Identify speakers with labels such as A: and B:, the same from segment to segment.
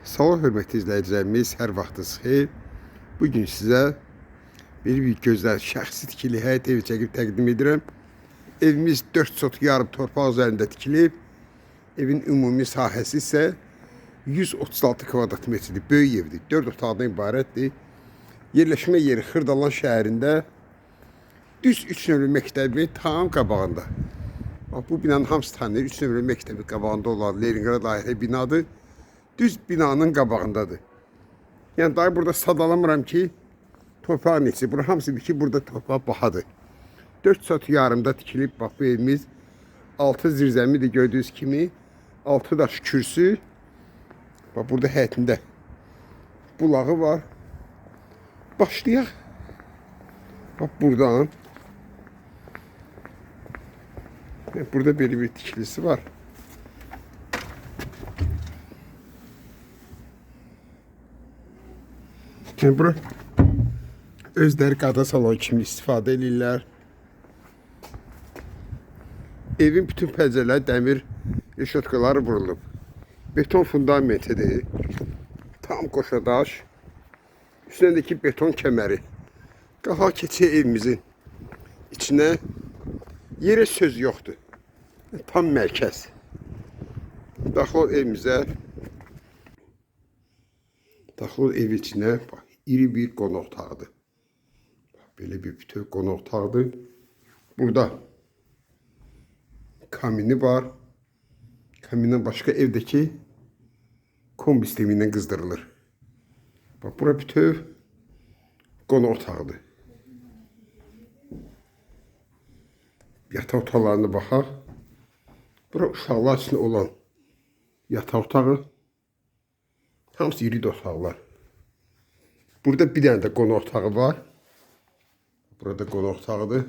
A: Ol hörmətli izləyicilərimiz, hər vaxtınız xeyir. Bu gün sizə bir bir gözəl şəxsi tikili həyət evi çəkib təqdim edirəm. Evimiz 4 sot yarım torpaq üzərində tikilib. Evin ümumi sahəsi isə 136 kvadrat metrdir. Böyük evdir. 4 otaqdan ibarətdir. Yerləşmə yeri Xırdalan şəhərində düz 3 nömrə məktəbi tam qabağında. Bax, bu binanın hamısı tanınır. 3 nömrə məktəbi qabağında olan Leningrad layihə binadır. Düz binanın qabağındadır. Yəni daha burada sadalamıram ki, torpaq neçə. Bura hamısı bir ki, burada torpaq bahadır. 4 sot yarımda tikilib bax bu evimiz 6 zirzəmidir gördüyünüz kimi. 6 daş kürsü. Bax burada həyətində bulağı var. Başlayaq. Bax buradan. Burada belə bir tikilisi var. Yəni bura özləri qada salonu kimi istifadə edirlər. Evin bütün pəncərələri dəmir reşotkaları vurulub. Beton fundamentidir. Tam qoşa daş. Üstündəki beton kəməri. Qaha keçir evimizin içinə. Yerə söz yoxdur. Tam mərkəz. Daxil evimizə. Daxil ev içinə. Bax, iri bir. Bax, belə bir bütöv qonaq otağıdır. Burada kamini var. Kamindən başqa evdəki kombi sistemi ilə qızdırılır. Bax, bura bütöv qonaq otağıdır. Yataq otaqlarına baxaq. Bura uşaqlar üçün olan yataq otağı. Hamısı iri otaqlar. Burada bir dənə də qonaq otağı var. Burada qonaq otağıdır.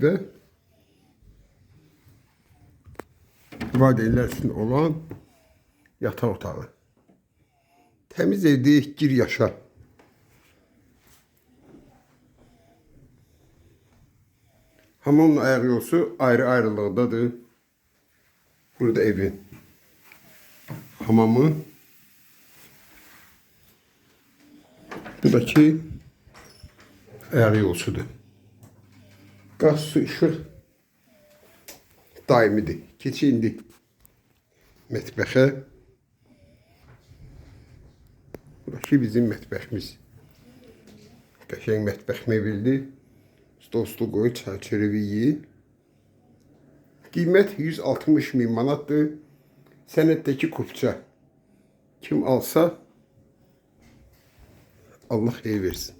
A: Və valideynlər üçün olan yataq otağı. Təmiz evdir, gir yaşa. Hamamla ayaq yolsu ayrı ayrılıqdadır. Burada evin hamamı. Buradaki ayaq yolsudur. Qaz, su, işıq daimidir. Keçi indi mətbəxə. Buradakı bizim mətbəximiz. Qəşəng mətbəx mebeldir. Stolstu qoy, çərçərəvi yeyin. Qiymət 160 min manatdır. Sənətdəki kupça. Kim alsa Allah xeyir versin.